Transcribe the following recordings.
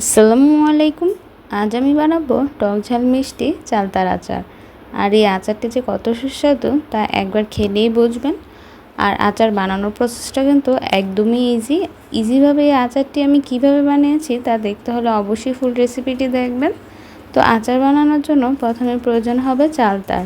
আসসালামু আলাইকুম। আজ আমি বানাবো টক ঝাল মিষ্টি চালতার আচার। আর এই আচারটি যে কত সুস্বাদু তা একবার খেলেই বুঝবেন। আর আচার বানানোর প্রসেসটা কিন্তু একদমই ইজি ইজিভাবে এই আচারটি আমি কীভাবে বানিয়েছি তা দেখতে হলে অবশ্যই ফুল রেসিপিটি দেখবেন। তো আচার বানানোর জন্য প্রথমে প্রয়োজন হবে চালতার।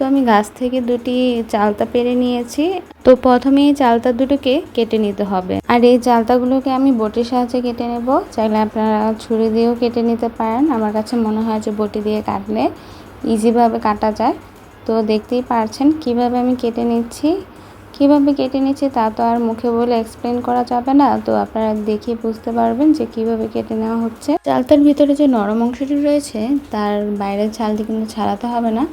তো আমি গাছ থেকে দুটি চালতা পেরে নিয়েছি, তো প্রথমে এই চালতা দুটোকে কেটে নিতে হবে। আর এই চালতাগুলোকে আমি বটির সাহায্যে কেটে নেব। চাইলে আপনারা ছুরি দিয়েও কেটে নিতে পারেন। আমার কাছে মনে হয় যে বটি দিয়ে কাটলে ইজিভাবে কাটা যায়। তো দেখতেই পারছেন কীভাবে আমি কেটে নিচ্ছি। কীভাবে কেটে নিচ্ছি তা তো আর মুখে বলে এক্সপ্লেন করা যাবে না। তো আপনারা দেখে বুঝতে পারবেন যে কীভাবে কেটে নেওয়া হচ্ছে। চালতার ভিতরে যে নরম অংশটি রয়েছে, তার বাইরের চালটি কিন্তু ছাড়াতে হবে না।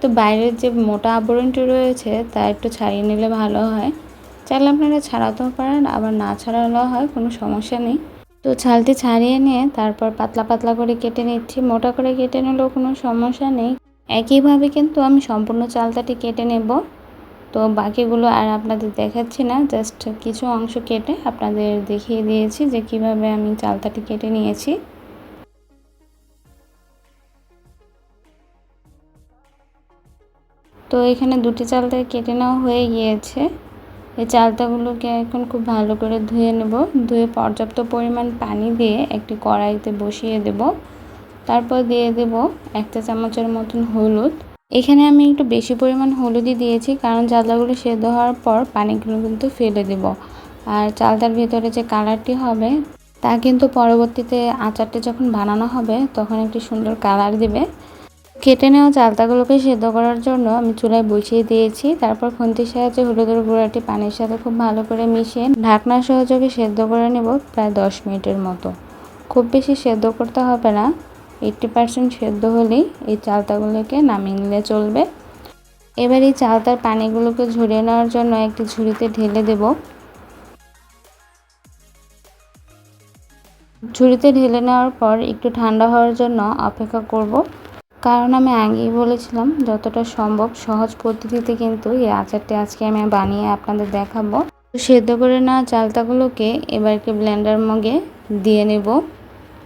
তো বাইরের যে মোটা আবরণটি রয়েছে, তা একটু ছাড়িয়ে নিলে ভালো হয়। চাইলে আপনারা ছাড়াতেও পারেন, আবার না ছাড়ালেও হয়, কোনো সমস্যা নেই। তো ছালটি ছাড়িয়ে নিয়ে তারপর পাতলা পাতলা করে কেটে নিচ্ছি, মোটা করে কেটে নিলেও কোনো সমস্যা নেই। একইভাবে কিন্তু আমি সম্পূর্ণ চালতাটি কেটে নেব। তো বাকিগুলো আর আপনাদের দেখাচ্ছি না, জাস্ট কিছু অংশ কেটে আপনাদের দেখিয়ে দিয়েছি যে কীভাবে আমি চালতাটি কেটে নিয়েছি। তো এখানে দুটি চালতা কেটে নেওয়া হয়ে গিয়েছে। এই চালতাগুলোকে এখন খুব ভালো করে ধুয়ে নেব। ধুয়ে পর্যাপ্ত পরিমাণ পানি দিয়ে একটি কড়াইতে বসিয়ে দেব। তারপর দিয়ে দেব একটা চামচের মতন হলুদ। এখানে আমি একটু বেশি পরিমাণ হলুদই দিয়েছি, কারণ চালতাগুলো সেদ্ধ হওয়ার পর পানিগুলো কিন্তু ফেলে দেব। আর চালতার ভিতরে যে কালারটি হবে, তা কিন্তু পরবর্তীতে আচারটি যখন বানানো হবে, তখন একটি সুন্দর কালার দেবে। কেটে নেওয়া চালতাগুলোকে সেদ্ধ করার জন্য আমি চুলায় বসিয়ে দিয়েছি। তারপর খুন্তির সাহায্যে হলুদের গুঁড়াটি পানির সাথে খুব ভালো করে মিশিয়ে ঢাকনার সহযোগে সেদ্ধ করে নেব প্রায় দশ মিনিটের মতো। খুব বেশি সেদ্ধ করতে হবে না। এইটটি পার্সেন্ট সেদ্ধ হলেই এই চালতাগুলোকে নামিয়ে নিলে চলবে। এবার এই চালতার পানিগুলোকে ঝরিয়ে নেওয়ার জন্য একটি ঝুড়িতে ঢেলে দেব। ঝুড়িতে ঢেলে নেওয়ার পর একটু ঠান্ডা হওয়ার জন্য অপেক্ষা করব। কারণ আমি আগেই বলেছিলাম, যতটা সম্ভব সহজ পদ্ধতিতে কিন্তু এই আচারটি আজকে আমি বানিয়ে আপনাদের দেখাবো। সেদ্ধ করে নেওয়া চালতাগুলোকে এবারকে ব্লেন্ডার মগে দিয়ে নেব।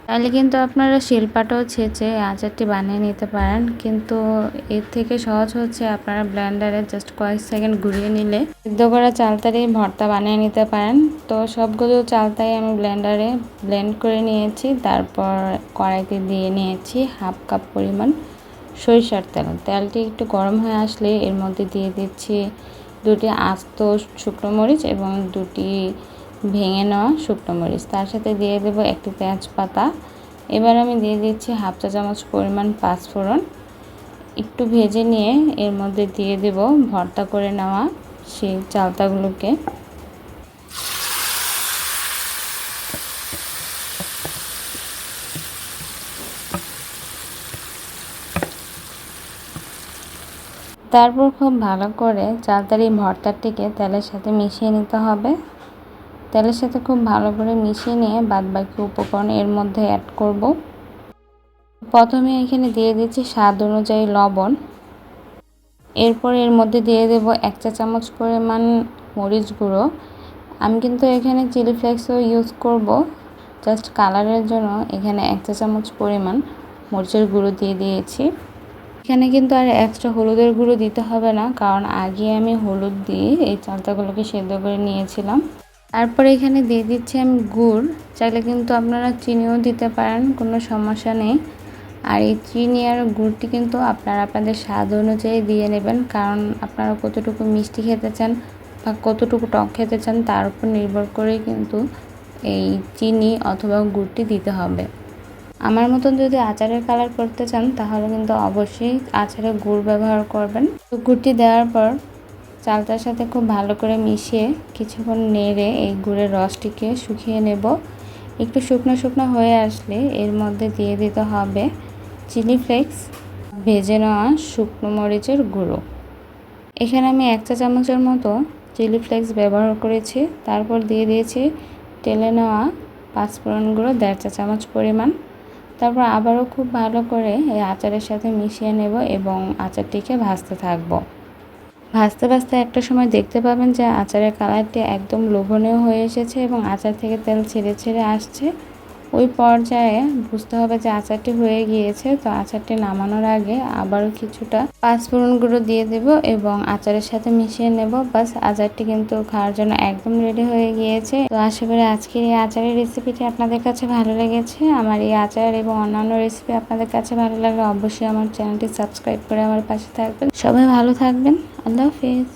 তাহলে কিন্তু আপনারা শিলপাটাও ছেঁচে আচারটি বানিয়ে নিতে পারেন। কিন্তু এর থেকে সহজ হচ্ছে আপনারা ব্লেন্ডারে জাস্ট কয়েক সেকেন্ড ঘুরিয়ে নিলে সিদ্ধ করা চালতারই ভর্তা বানিয়ে নিতে পারেন। তো সবগুলো চালতাই আমি ব্লেন্ডারে ব্লেন্ড করে নিয়েছি। তারপর কড়াইতে দিয়ে নিয়েছি হাফ কাপ পরিমাণ সরিষার তেল। তেলটি একটু গরম হয়ে আসলে এর মধ্যে দিয়ে দিচ্ছি দুটি আস্ত শুকনো মরিচ এবং দুটি ভেঙে নেওয়া শুকনো মরিচ। তার সাথে দিয়ে দেব একটি তেজপাতা। এবার আমি দিয়ে দিচ্ছি হাফ চা চামচ পরিমাণ পাঁচফোড়ন। একটু ভেজে নিয়ে এর মধ্যে দিয়ে দেব ভর্তা করে নেওয়া সেই চালতাগুলোকে। তারপর খুব ভালো করে চালতারি ভর্তাটিকে তেলের সাথে মিশিয়ে নিতে হবে। তেলের সাথে খুব ভালো করে মিশিয়ে নিয়ে বাদ বাকি উপকরণ এর মধ্যে অ্যাড করব। প্রথমে এখানে দিয়ে দিচ্ছি স্বাদ অনুযায়ী লবণ। এরপর এর মধ্যে দিয়ে দেব এক চা চামচ পরিমাণ মরিচ গুঁড়ো। আমি কিন্তু এখানে চিলি ফ্লেক্সও ইউজ করব। জাস্ট কালারের জন্য এখানে এক চা চামচ পরিমাণ মরিচের গুঁড়ো দিয়ে দিয়েছি। এখানে কিন্তু আর এক্সট্রা হলুদের গুঁড়ো দিতে হবে না, কারণ আগে আমি হলুদ দিয়ে এই চালতাগুলোকে সেদ্ধ করে নিয়েছিলাম। তারপরে এখানে দিয়ে দিচ্ছি আমি গুড়। চাইলে কিন্তু আপনারা চিনিও দিতে পারেন, কোনো সমস্যা নেই। আর এই চিনি আর গুড়টি কিন্তু আপনারা আপনাদের স্বাদ অনুযায়ী দিয়ে নেবেন, কারণ আপনারা কতটুকু মিষ্টি খেতে চান বা কতটুকু টক খেতে চান, তার উপর নির্ভর করে কিন্তু এই চিনি অথবা গুড়টি দিতে হবে। আমার মতন যদি আচারের কালার করতে চান, তাহলে কিন্তু অবশ্যই আচারে গুড় ব্যবহার করবেন। গুড়টি দেওয়ার পর চালটার সাথে খুব ভালো করে মিশিয়ে কিছুক্ষণ নেড়ে এই গুড়ের রসটিকে শুকিয়ে নেব। একটু শুকনো শুকনো হয়ে আসলে এর মধ্যে দিয়ে দিতে হবে চিলি ফ্লেক্স, ভেজে নেওয়া শুকনো মরিচের গুঁড়ো। এখানে আমি এক চা চামচের মতো চিলি ফ্লেক্স ব্যবহার করেছি। তারপর দিয়ে দিয়েছি টেলে নেওয়া পাঁচফোড়ন গুঁড়ো, দেড় চা চামচ পরিমাণ। তারপর আবারও খুব ভালো করে এই আচারের সাথে মিশিয়ে নেব এবং আচারটিকে ভাজতে থাকব। ভাজতে ভাজতে একটা সময় দেখতে পাবেন যে আচারের কালারটি একদম লোভনীয় হয়ে এসেছে এবং আচার থেকে তেল ছেড়ে ছেড়ে আসছে। ওই পর্যায়ে বুঝতে হবে যে আচারটি হয়ে গিয়েছে, তো আচারটি নামানোর আগে আবারও কিছুটা পাঁচফোড়ন গুঁড়ো দিয়ে দেব এবং আচারের সাথে মিশিয়ে নেব। বাস, আচারটি কিন্তু খাওয়ার জন্য একদম রেডি হয়ে গিয়েছে। তো আশা করি আজকের এই আচারের রেসিপিটি আপনাদের কাছে ভালো লেগেছে। আমার এই আচার এবং অন্যান্য রেসিপি আপনাদের কাছে ভালো লাগলে অবশ্যই আমার চ্যানেলটি সাবস্ক্রাইব করে আমার পাশে থাকবেন। সবাই ভালো থাকবেন। আল্লাহ হাফিজ।